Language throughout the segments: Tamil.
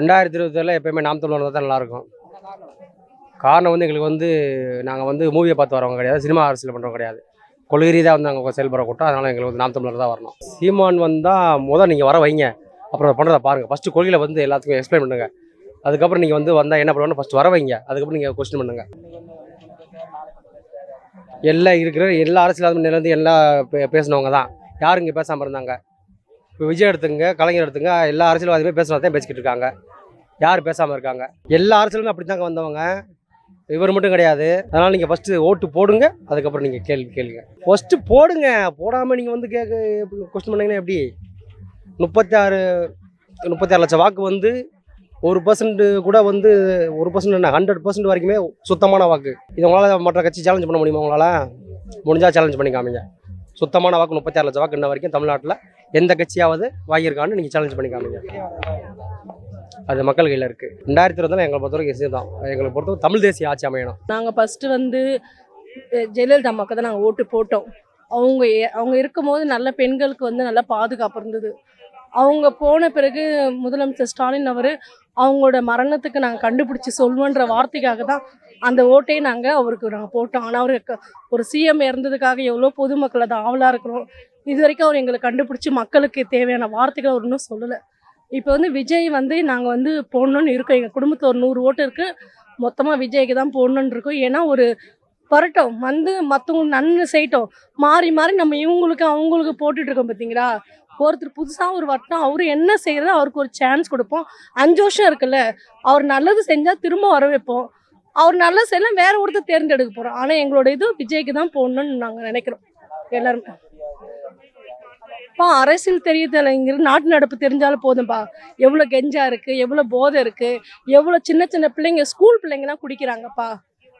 ரெண்டாயிரத்தி இருபத்தேழில் எப்பயுமே நாம் தமிழர் தான் நல்லாயிருக்கும். காரணம் வந்து எங்களுக்கு வந்து நாங்கள் வந்து மூவியை பார்த்து வரவங்க கிடையாது சினிமா அரசியல் பண்ணுறவங்க கிடையாது. கொள்கை ரீதியாக வந்து நாங்கள் செயல்பட கூட்டம் அதனால் எங்களுக்கு வந்து நாம் தமிழர் தான் வரணும். சீமான் வந்தால் முதல் நீங்கள் வர வைங்க. அப்புறம் பண்ணுறதை பாருங்கள் ஃபஸ்ட்டு கொள்கையில் வந்து எல்லாத்துக்கும் எக்ஸ்பிளைன் பண்ணுங்கள் அதுக்கப்புறம் நீங்கள் வந்து வந்தால் என்ன பண்ணுவோம்னு ஃபஸ்ட் வர வைங்க. அதுக்கப்புறம் நீங்கள் கொஸ்டின் பண்ணுங்கள் எல்லாம் இருக்கிற எல்லா அரசியல் நிலந்து எல்லாம் பே- பேசினவங்க தான். யாரும் இங்கே பேசாமல் இருந்தாங்க? இப்போ விஜய் எடுத்துங்க கலைஞர் எடுத்துங்க எல்லா அரசியல்வாதியுமே பேசுகிறதான் பேசிக்கிட்டு இருக்காங்க. யார் பேசாமல் இருக்காங்க? எல்லா அரசியலுமே அப்படி தாங்க வந்தவங்க. இவர் மட்டும் கிடையாது. அதனால் நீங்கள் ஃபஸ்ட்டு ஓட்டு போடுங்க. அதுக்கப்புறம் நீங்கள் கேள்வி கேளுங்க. ஃபஸ்ட்டு போடுங்க. போடாமல் நீங்கள் வந்து கேட்க கொஸ்டின் பண்ணீங்கன்னா எப்படி? முப்பத்தி ஆறு முப்பத்தி ஆறு லட்சம் வாக்கு வந்து ஒரு பர்சன்ட் கூட வந்து ஒரு பர்சன்ட் என்ன ஹண்ட்ரட் பர்சன்ட் வரைக்குமே சுத்தமான வாக்கு. இது உங்களால் மற்ற கட்சி சேலஞ்ச் பண்ண முடியுமா உங்களால்? முடிஞ்சால் சேலஞ்ச் பண்ணி காமிங்க. சுத்தமான வாக்கு முப்பத்தாறு லட்சம் வாக்கு இன்ன வரைக்கும் தமிழ்நாட்டில் எந்த கட்சியாவது வாங்கியிருக்கான்னு நீங்கள் சேலஞ்ச் பண்ணி காமிங்க. அது மக்கள் கையில் இருக்குது ரெண்டாயிரத்தி இருபதுல எங்களை பொறுத்தவரைக்கும் எஸ்சி தான். எங்களை பொறுத்தவரை தமிழ் தேசிய ஆட்சி அமையணும். நாங்கள் ஃபஸ்ட்டு வந்து ஜெயலலிதா அம்மாவுக்கு தான் நாங்கள் ஓட்டு போட்டோம். அவங்க ஏ- அவங்க இருக்கும்போது நல்ல பெண்களுக்கு வந்து நல்ல பாதுகாப்பு இருந்தது. அவங்க போன பிறகு முதலமைச்சர் ஸ்டாலின் அவர் அவங்களோட மரணத்துக்கு நாங்கள் கண்டுபிடிச்சி சொல்வோன்ற வார்த்தைக்காக தான் அந்த ஓட்டையை நாங்கள் அவருக்கு நாங்கள் போட்டோம். ஆனால் அவருக்கு ஒரு சிஎம் இறந்ததுக்காக எவ்வளோ பொதுமக்கள் அது ஆவலாக இருக்கிறோம். இது வரைக்கும் அவர் எங்களை கண்டுபிடிச்சி மக்களுக்கு தேவையான வார்த்தைகள் அவர் இன்னும் சொல்லலை. இப்போ வந்து விஜய் வந்து நாங்கள் வந்து போடணும்னு இருக்கோம். எங்கள் குடும்பத்தில் ஒரு நூறு ஓட்டு இருக்குது மொத்தமாக விஜய்க்கு தான் போடணுன்னு இருக்கோம். ஏன்னா ஒரு வரட்டும் வந்து மற்றவங்க நன்மை செய்யட்டோம். மாறி மாறி நம்ம இவங்களுக்கு அவங்களுக்கு போட்டுட்ருக்கோம் பார்த்தீங்களா ஒருத்தர் புதுசாக ஒரு வட்டம் அவர் என்ன செய்கிறதோ அவருக்கு ஒரு சான்ஸ் கொடுப்போம். அஞ்சு வருஷம் இருக்குல்ல. அவர் நல்லது செஞ்சால் திரும்ப வர வைப்போம். அவர் நல்லது செய்யலாம் வேற ஒருத்தர் தேர்ந்தெடுக்க போகிறோம் ஆனால் எங்களோட இது விஜய்க்கு தான் போடணும்னு நாங்கள் நினைக்கிறோம். எல்லாருமே. அப்போ அரசியல் தெரியுதலைங்கிற நாட்டு நடப்பு தெரிஞ்சாலும் போதும்பா. எவ்வளோ கெஞ்சா இருக்குது எவ்வளோ போதை இருக்குது எவ்வளோ சின்ன சின்ன பிள்ளைங்க ஸ்கூல் பிள்ளைங்கலாம் குடிக்கிறாங்கப்பா.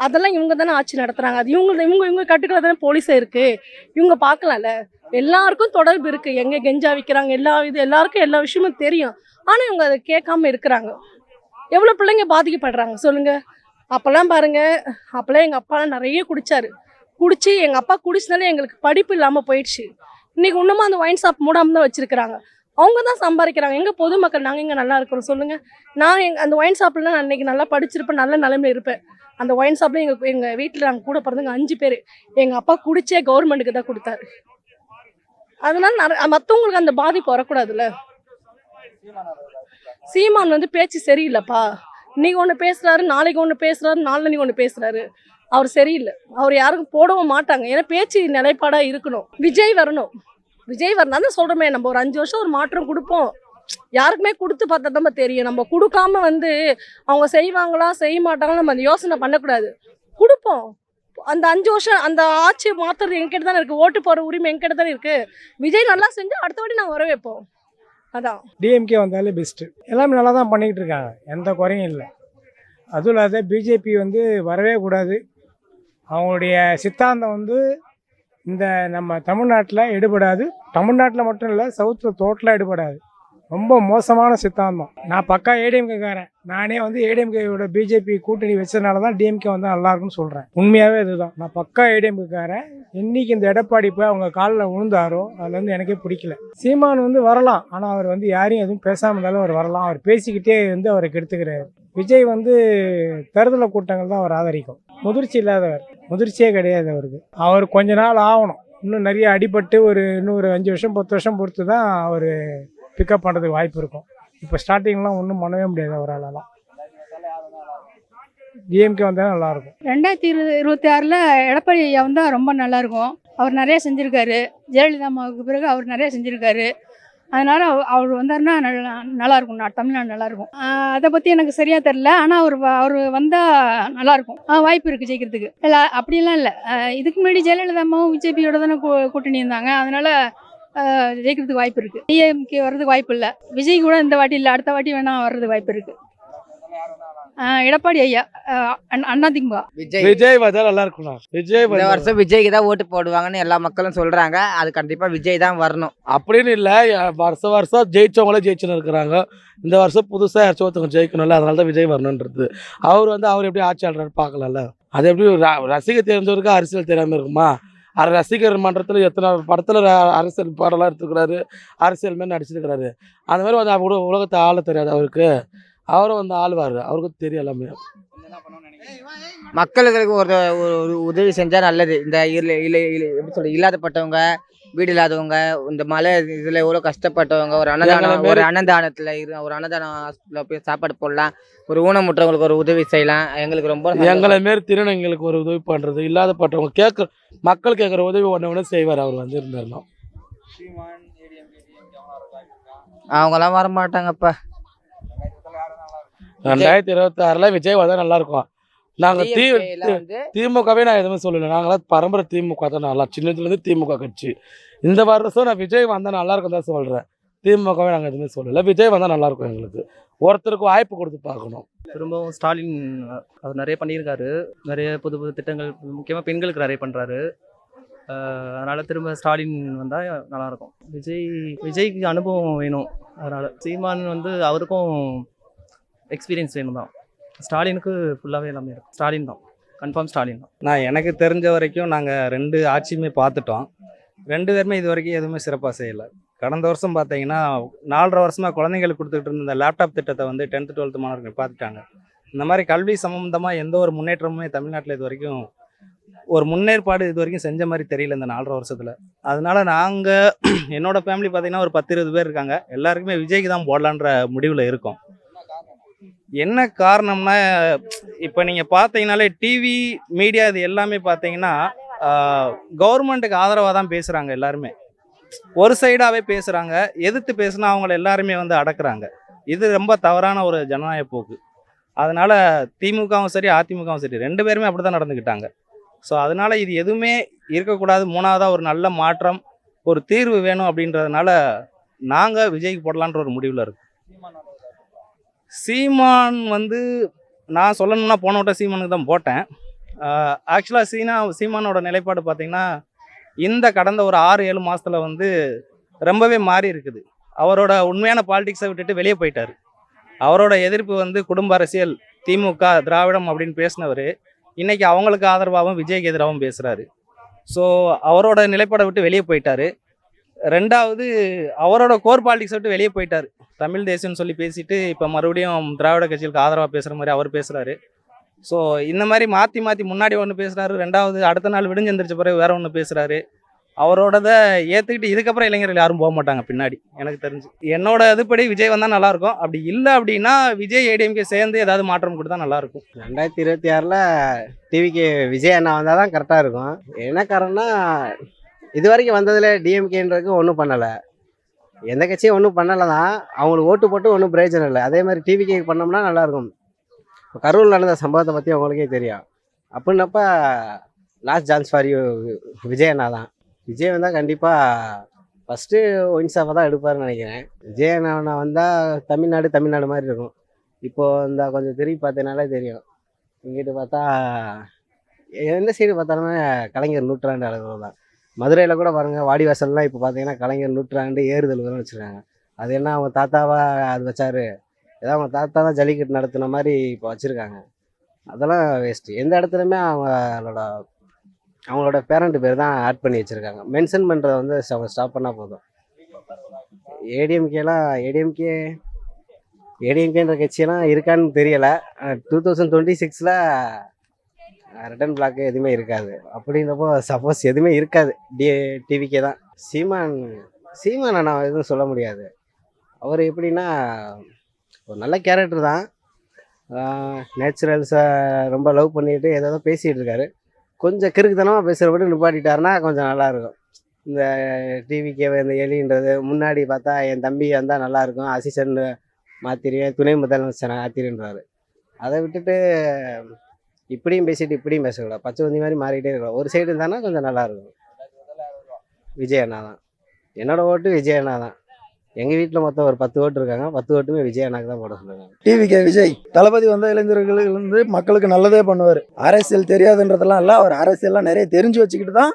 அதெல்லாம் இவங்க தானே ஆட்சி நடத்துகிறாங்க அது இவங்க இவங்க இவங்க கட்டுக்களை தானே போலீஸாக இருக்குது இவங்க பார்க்கலாம்ல. எல்லாருக்கும் தொடர்பு இருக்குது எங்கே கெஞ்சா விற்கிறாங்க எல்லா இது எல்லாருக்கும் எல்லா விஷயமும் தெரியும். ஆனால் இவங்க அதை கேட்காம இருக்கிறாங்க. எவ்வளோ பிள்ளைங்க பாதிக்கப்படுறாங்க சொல்லுங்கள் அப்போல்லாம் பாருங்கள் அப்போல்லாம் எங்கள் அப்பாலாம் நிறைய குடித்தார் குடித்து எங்கள் அப்பா குடிச்சதுனால எங்களுக்கு படிப்பு இல்லாமல் போயிடுச்சு. இன்னைக்கு இன்னுமா அந்த ஒயின் ஷாப் மூடாமல் தான் வச்சிருக்கிறாங்க. அவங்க தான் சம்பாதிக்கிறாங்க. எங்கள் பொதுமக்கள் நாங்கள் இங்கே நல்லா இருக்கிறோம். சொல்லுங்கள் நான் எங் அந்த ஒயின் ஷாப்பில் நான் இன்றைக்கி நல்லா படிச்சிருப்பேன். நல்ல நிலைமையில இருப்பேன். அந்த ஒயின் ஷாப்பில் எங்கள் எங்கள் வீட்டில் நாங்கள் கூட பிறந்தவங்க அஞ்சு பேர். எங்கள் அப்பா குடிச்சே கவர்மெண்ட்டுக்கு தான் கொடுத்தாரு. அதனால் நிறைய மற்றவங்களுக்கு அந்த பாதிப்பு வரக்கூடாதுல்ல. சீமான் வந்து பேச்சு சரியில்லைப்பா. இன்றைக்கி ஒன்று பேசுகிறாரு நாளைக்கு ஒன்று பேசுகிறாரு நாளில் நீ ஒன்று பேசுகிறாரு அவர் சரியில்லை. அவர் யாருக்கும் போடவும் மாட்டாங்க. ஏன்னா பேச்சு நிலைப்பாடாக இருக்கணும். விஜய் வரணும். விஜய் வரணும் தான் சொல்கிறோமே நம்ம ஒரு அஞ்சு வருஷம் ஒரு மாற்றம் கொடுப்போம். யாருக்குமே கொடுத்து பார்த்தா நம்ம தெரியும். நம்ம கொடுக்காம வந்து அவங்க செய்வாங்களா செய்ய மாட்டாங்களா நம்ம அந்த யோசனை பண்ணக்கூடாது. கொடுப்போம். அந்த அஞ்சு வருஷம் அந்த ஆட்சி மாற்றுறது எங்கிட்ட தானே இருக்குது ஓட்டு போகிற உரிமை எங்கிட்ட தானே இருக்குது விஜய் நல்லா செஞ்சு அடுத்த வாட்டி நாங்கள் வர வைப்போம். அதான். டிஎம்கே வந்தாலே பெஸ்ட்டு எல்லாமே நல்லா தான் பண்ணிக்கிட்டு இருக்காங்க. எந்த குறையும் இல்லை. அதுவும் இல்லாத பிஜேபி வந்து வரவே கூடாது. அவங்களுடைய சித்தாந்தம் வந்து இந்த நம்ம தமிழ்நாட்டில் எடுபடாது. தமிழ்நாட்டில் மட்டும் இல்லை சவுத்தில் டோட்டலாக எடுபடாது. ரொம்ப மோசமான சித்தாந்தம். நான் பக்கா ஏடிஎம்கேக்காரன் நானே வந்து ஏடிஎம்கேயோட பிஜேபி கூட்டணி வச்சதுனால தான் டிஎம்கே வந்து நல்லா இருக்குன்னு சொல்கிறேன் உண்மையாகவே இதுதான். நான் பக்கா ஏடிஎம்கேக்காரன் இன்னைக்கு இந்த எடப்பாடி போய் அவங்க காலில் விழுந்தாரோ அதுல இருந்து எனக்கே பிடிக்கல. சீமான் வந்து வரலாம் ஆனால் அவர் வந்து யாரையும் எதுவும் பேசாமல் இருந்தாலும் அவர் வரலாம். அவர் பேசிக்கிட்டே வந்து அவரை கெடுத்துக்கிறாரு. விஜய் வந்து தேர்தல கூட்டங்கள் தான் அவர் ஆதரிக்கும். முதிர்ச்சி இல்லாதவர் முதிர்ச்சியே கிடையாது அவருக்கு. அவர் கொஞ்ச நாள் ஆகணும். இன்னும் நிறைய அடிபட்டு ஒரு இன்னும் ஒரு அஞ்சு வருஷம் பத்து வருஷம் பொறுத்து தான் அவர் பிக்கப் பண்ணுறதுக்கு வாய்ப்பு இருக்கும். இப்போ ஸ்டார்டிங்லாம் ஒன்றும் பண்ணவே முடியாது அவராலலாம். டிஎம்கே வந்தால் நல்லாயிருக்கும் ரெண்டாயிரத்தி இருபது இருபத்தி ஆறில் எடப்பாடி ஐயா வந்தால் ரொம்ப நல்லாயிருக்கும் அவர் நிறைய செஞ்சுருக்காரு. ஜெயலலிதா அம்மாவுக்கு பிறகு அவர் நிறைய செஞ்சுருக்காரு. அதனால் அவர் வந்தாருன்னா நல்லா நல்லாயிருக்கும் நான் தமிழ்நாடு நல்லாயிருக்கும் அதை பற்றி எனக்கு சரியாக தெரில ஆனால் அவர் அவர் வந்தால் நல்லாயிருக்கும் வாய்ப்பு இருக்குது ஜெயிக்கிறதுக்கு. இல்லை அப்படிலாம் இல்லை. இதுக்கு முன்னாடி ஜெயலலிதா அம்மாவும் பிஜேபியோட தானே கூ- கூட்டணி இருந்தாங்க. அதனால் ஜெயிக்கிறதுக்கு வாய்ப்பு இருக்குது டிஎம்கே வர்றதுக்கு வாய்ப்பு இல்லை. விஜய் கூட இந்த வாட்டி இல்லை. அடுத்த வாட்டி வேணால் வர்றதுக்கு வாய்ப்பு இருக்குது எடப்பாடி ஐயா அண்ணா திமுக. விஜய். விஜய் வந்தா நல்லா இருக்கும்ண்ணா விஜய் இந்த வருஷம் விஜய்க்கு தான் ஓட்டு போடுவாங்கன்னு எல்லா மக்களும் சொல்றாங்க. அது கண்டிப்பா விஜய் தான் வரணும். அப்படின்னு இல்லை. வருஷம் வருஷம் ஜெயிச்சவங்களே ஜெயிச்சுன்னு இருக்கிறாங்க. இந்த வருஷம் புதுசாக யாராச்சும் ஒருத்தவங்க ஜெயிக்கணும்ல அதனால தான் விஜய் வரணுன்றது அவர் வந்து அவர் எப்படி ஆட்சி ஆடுறாரு பார்க்கலாம்ல. அது எப்படி ர- ரசிக தெரிஞ்சவருக்கு அரசியல் தெரியாமல் இருக்குமா? அது ரசிகர் மன்றத்தில் எத்தனை படத்தில் அரசியல் பாடலாம் எடுத்துக்கிறாரு அரசியல் மாரி நடிச்சிருக்கிறாரு. அந்த மாதிரி வந்து அவர் உலகத்தை ஆள தெரியாது அவருக்கு. அவரும் வந்து ஆளுவார் அவருக்கு தெரியும் எல்லாமே. மக்களுக்கு ஒரு ஒரு உதவி செஞ்சால் நல்லது. இந்த இல்லை இல்லை இல்லை எப்படி சொல்ல இல்லாதப்பட்டவங்க வீடு இல்லாதவங்க இந்த மலை இதில் எவ்வளோ கஷ்டப்பட்டவங்க ஒரு அன்னதானம் ஒரு அன்னதானத்தில் இரு ஒரு அன்னதானம் ஹாஸ்பிட்டலில் போய் சாப்பாடு போடலாம். ஒரு ஊனமுற்றவங்களுக்கு ஒரு உதவி செய்யலாம். எங்களுக்கு ரொம்ப. எங்களை மாரி திருநங்கைகளுக்கு ஒரு உதவி பண்ணுறது இல்லாதப்பட்டவங்க கேட்குற மக்கள் கேட்குற உதவி ஒன்று ஒன்று செய்வார் அவர் வந்து இருந்தாருன்னா. அவங்களாம் வர மாட்டாங்கப்பா ரெண்டாயிரத்தி இருபத்தி ஆறில் விஜய் வந்தால் நல்லா இருக்கும் நாங்கள் தீ வந்து திமுகவே நான் எதுவுமே சொல்லலை. நாங்களாம் பரம்பரை திமுக தான். நல்லா சின்னதுலேருந்து திமுக கட்சி. இந்த வருஷம் நான் விஜய் வந்தால் நல்லா இருக்கும் தான் சொல்கிறேன் திமுகவே நாங்கள் எதுவுமே சொல்லலை. விஜய் வந்தால் நல்லா இருக்கும் எங்களுக்கு. ஒருத்தருக்கு வாய்ப்பு கொடுத்து பார்க்கணும். திரும்பவும் ஸ்டாலின் அவர் நிறைய பண்ணியிருக்காரு. நிறைய புது புது திட்டங்கள் முக்கியமாக பெண்களுக்கு நிறைய பண்ணுறாரு அதனால் திரும்ப ஸ்டாலின் வந்தால் நல்லாயிருக்கும். விஜய் விஜய்க்கு அனுபவம் வேணும். அதனால் சீமான் வந்து அவருக்கும் எக்ஸ்பீரியன்ஸ் வேணும் தான் ஸ்டாலினுக்கு ஃபுல்லாகவே எல்லாமே இருக்கும் ஸ்டாலின் தான் கன்ஃபார்ம் ஸ்டாலின் தான். நான் எனக்கு தெரிஞ்ச வரைக்கும் நாங்கள் ரெண்டு ஆட்சியுமே பார்த்துட்டோம். ரெண்டு பேருமே இது வரைக்கும் எதுவுமே சிறப்பாக செய்யலை. கடந்த வருஷம் பார்த்தீங்கன்னா நாலரை வருஷமாக குழந்தைங்களுக்கு கொடுத்துட்டு இருந்த இந்த லேப்டாப் திட்டத்தை வந்து டென்த்து டுவெல்த்து மாணவர்கள் பார்த்துட்டாங்க. இந்த மாதிரி கல்வி சம்மந்தமாக எந்த ஒரு முன்னேற்றமுமே தமிழ்நாட்டில் இது வரைக்கும் ஒரு முன்னேற்பாடு இது வரைக்கும் செஞ்ச மாதிரி தெரியல இந்த நாலரை வருஷத்தில். அதனால நாங்கள் என்னோட ஃபேமிலி பார்த்தீங்கன்னா ஒரு பத்து இருபது பேர் இருக்காங்க. எல்லாருக்குமே விஜய்க்கு தான் போடலான்ற முடிவில் இருக்கோம். என்ன காரணம்னா இப்போ நீங்கள் பார்த்தீங்கனாலே டிவி மீடியா இது எல்லாமே பார்த்தீங்கன்னா கவர்மெண்ட்டுக்கு ஆதரவாக தான் பேசுகிறாங்க எல்லாருமே. ஒரு சைடாகவே பேசுகிறாங்க எதிர்த்து பேசுனா அவங்கள எல்லாருமே வந்து அடக்குறாங்க. இது ரொம்ப தவறான ஒரு ஜனநாயக போக்கு. அதனால் திமுகவும் சரி அதிமுகவும் சரி ரெண்டு பேருமே அப்படி தான் நடந்துக்கிட்டாங்க ஸோ அதனால் இது எதுவுமே இருக்கக்கூடாது. மூணாவதாக ஒரு நல்ல மாற்றம் ஒரு தீர்வு வேணும் அப்படின்றதுனால நாங்கள் விஜய்க்கு போடலான்ற ஒரு முடிவில் இருக்கோம். சீமான் வந்து நான் சொல்லணும்னா போன விட்ட சீமானுக்கு தான் போட்டேன். ஆக்சுவலாக சீனா சீமானோட நிலைப்பாடு பார்த்திங்கன்னா இந்த கடந்த ஒரு ஆறு ஏழு மாதத்தில் வந்து ரொம்பவே மாறி இருக்குது. அவரோட உண்மையான பாலிடிக்ஸை விட்டுட்டு வெளியே போயிட்டார். அவரோட எதிர்ப்பு வந்து குடும்ப அரசியல் திமுக திராவிடம் அப்படின்னு பேசினவர் இன்றைக்கி அவங்களுக்கு ஆதரவாகவும் விஜய்க்கு எதிராகவும் பேசுகிறாரு ஸோ அவரோட நிலைப்பாடை விட்டு வெளியே போயிட்டார். ரெண்டாவது அவரோட கோர் பாலிடிக்ஸ் விட்டு வெளியே போயிட்டார். தமிழ் தேசியம்னு சொல்லி பேசிட்டு இப்போ மறுபடியும் திராவிட கட்சிகளுக்கு ஆதரவாக பேசுகிற மாதிரி அவர் பேசுகிறாரு ஸோ இந்த மாதிரி மாற்றி மாற்றி முன்னாடி ஒன்று பேசுகிறாரு ரெண்டாவது அடுத்த நாள் விடுஞ்செந்திரிச்ச பிறகு வேற ஒன்று பேசுகிறாரு அவரோடத ஏற்றுக்கிட்டு இதுக்கப்புறம் இளைஞர்கள் யாரும் போக மாட்டாங்க பின்னாடி எனக்கு தெரிஞ்சு. என்னோட இதுபடி விஜய் வந்தால் நல்லாயிருக்கும் அப்படி இல்லை அப்படின்னா விஜய் ஏடிஎம்கே சேர்ந்து ஏதாவது மாற்றம் கொடுத்தா நல்லாயிருக்கும் ரெண்டாயிரத்தி இருபத்தி ஆறில் டிவிக்கு விஜய் அண்ணா வந்தால் தான் கரெக்டாக இருக்கும். என்ன காரணம்னா இது வரைக்கும் வந்ததில் டிஎம்கேன்றதுக்கு ஒன்றும் பண்ணலை. எந்த கட்சியும் ஒன்றும் பண்ணலை தான். அவங்களுக்கு ஓட்டு போட்டு ஒன்றும் பிரயோஜனம் இல்லை. அதே மாதிரி டிவிகே பண்ணோம்னா நல்லாயிருக்கும். இப்போ கரூரில் நடந்த சம்பவத்தை பற்றி உங்களுக்கே தெரியும். அப்படின்னப்ப லாஸ்ட் சான்ஸ் ஃபார் யூ விஜயண்ணா தான். விஜய் வந்தால் கண்டிப்பாக ஃபஸ்ட்டு ஒயின்ஸாஃபாக தான் எடுப்பாருன்னு நினைக்கிறேன். விஜயண்ணா வந்தால் தமிழ்நாடு தமிழ்நாடு மாதிரி இருக்கும். இப்போது இந்த கொஞ்சம் திரும்பி பார்த்தனாலே தெரியும். இங்கிட்டு பார்த்தா எந்த சைடு பார்த்தாலுமே கலைஞர் நூற்றாண்டு அளவு தான் மதுரையில் கூட பாருங்கள் வாடி வாசல்லாம் இப்போ பார்த்தீங்கன்னா கலைஞர் நூற்றாண்டு ஏறுதல் வச்சுருக்காங்க. அது என்ன அவங்க தாத்தாவாக அது வச்சாரு? ஏதோ அவங்க தாத்தா தான் ஜல்லிக்கட்டு நடத்துன மாதிரி இப்போ வச்சுருக்காங்க. அதெல்லாம் வேஸ்ட்டு எந்த இடத்துலையுமே அவங்களோட அவங்களோட பேரண்ட் பேர் தான் ஆட் பண்ணி வச்சுருக்காங்க. மென்ஷன் பண்ணுறத வந்து அவங்க ஸ்டாப் பண்ணால் போதும். ஏடிஎம்கேலாம் ஏடிஎம்கே ஏடிஎம்கேன்ற கட்சியெல்லாம் இருக்கான்னு தெரியலை. டூ தௌசண்ட் டுவெண்ட்டி சிக்ஸில் ரிட்டன் பிளாக் எதுவுமே இருக்காது. அப்படின்றப்போ சப்போஸ் எதுவுமே இருக்காது. டி டிவிக்கே தான். சீமான் சீமானை நான் எதுவும் சொல்ல முடியாது. அவர் எப்படின்னா ஒரு நல்ல கேரக்டர் தான். நேச்சுரல்ஸை ரொம்ப லவ் பண்ணிட்டு ஏதோ பேசிகிட்டு இருக்காரு. கொஞ்சம் கிறுக்குத்தனமாக பேசுகிறபடி நிப்பாட்டிட்டாருன்னா கொஞ்சம் நல்லாயிருக்கும். இந்த டிவிக்கே இந்த எலின்றது முன்னாடி பார்த்தா என் தம்பி வந்தால் நல்லாயிருக்கும். அசிஸ்டன்ட் மாத்திருவேன் துணை முதலமைச்சர் ஆத்திருன்றாரு. அதை விட்டுட்டு இப்படியும் பேசிட்டு இப்படியும் பேசக்கூடாது பச்சை வந்தி மாதிரி மாறிக்கிட்டே இருக்கலாம். ஒரு சைடு இருந்தானா கொஞ்சம் நல்லா இருக்கும். விஜய் அண்ணா தான். என்னோட ஓட்டு விஜய் அண்ணா தான். எங்கள் வீட்டில் மொத்தம் ஒரு பத்து ஓட்டு இருக்காங்க. பத்து ஓட்டுமே விஜய் அண்ணாக்கு தான் போட சொல்லுவாங்க டிவிகே விஜய் தளபதி வந்த இளைஞர்களுக்கு வந்து மக்களுக்கு நல்லதே பண்ணுவார். அரசியல் தெரியாதுன்றதெல்லாம் இல்லை அவர் அரசியல்லாம் நிறைய தெரிஞ்சு வச்சுக்கிட்டு தான்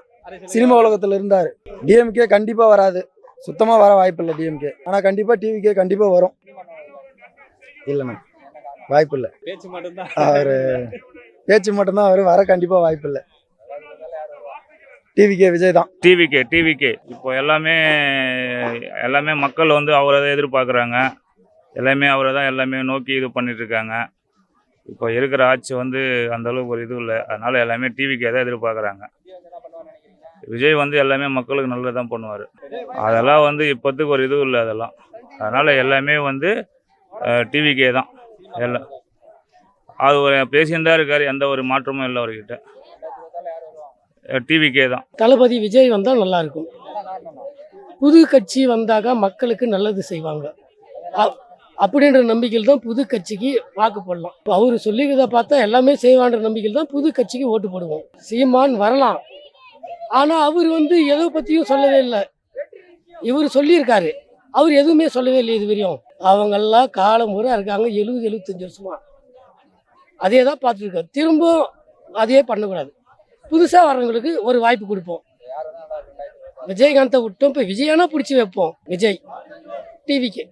சினிமா உலகத்தில் இருந்தார். டிஎம்கே கண்டிப்பாக வராது. சுத்தமாக வர வாய்ப்பு இல்லை டிஎம்கே. ஆனால் கண்டிப்பாக டிவிகே கண்டிப்பாக வரும். இல்லைண்ணா வாய்ப்பு இல்லை. பேச்சு மட்டும்தான். அவர் பேச்சு மட்டும்தான் அவர் வர கண்டிப்பாக வாய்ப்பு இல்லை. டிவிகே விஜய் தான். டிவிகே டிவிகே இப்போ எல்லாமே எல்லாமே மக்கள் வந்து அவரை தான் எதிர்பார்க்குறாங்க. எல்லாமே அவரை தான் எல்லாமே நோக்கி இது பண்ணிட்டுருக்காங்க இப்போ இருக்கிற ஆட்சி வந்து அந்தளவுக்கு ஒரு இது இல்லை. அதனால் எல்லாமே டிவிக்கே தான் எதிர்பார்க்குறாங்க. விஜய் வந்து எல்லாமே மக்களுக்கு நல்லது தான் பண்ணுவார். அதெல்லாம் வந்து இப்போத்துக்கு ஒரு இதுவும் இல்லை அதெல்லாம். அதனால் எல்லாமே வந்து டிவிக்கே தான். எல்லாம் அது ஒரு பேசின்னு தான் இருக்கார் எந்த ஒரு மாற்றமும் இல்லை அவர்கிட்ட. டிவிக்கே தான். தளபதி விஜய் வந்தால் நல்லா இருக்கும். புது கட்சி வந்தாக்கா மக்களுக்கு நல்லது செய்வாங்க. அப்படின்ற நம்பிக்கையில் தான் புது கட்சிக்கு வாக்கு போடலாம். இப்போ அவர் சொல்லிக்கிறத பார்த்தா எல்லாமே செய்வான்ற நம்பிக்கையில் தான் புது கட்சிக்கு ஓட்டு போடுவோம். சீமான் வரலாம். ஆனால் அவர் வந்து எதை பற்றியும் சொல்லவே இல்லை. இவர் சொல்லியிருக்காரு. அவர் எதுவுமே சொல்லவே இல்லை இது வரையும். அவங்கெல்லாம் காலம் முறை இருக்காங்க. எழுபது எழுபத்தஞ்சு வருஷமா. அதே தான் பார்த்துருக்காரு. திரும்பவும் அதையே பண்ணக்கூடாது. புதுசாக வர்றவங்களுக்கு ஒரு வாய்ப்பு கொடுப்போம். விஜயகாந்தை விட்டோம் இப்போ விஜயானா பிடிச்சி வைப்போம். விஜய் டிவிக்கு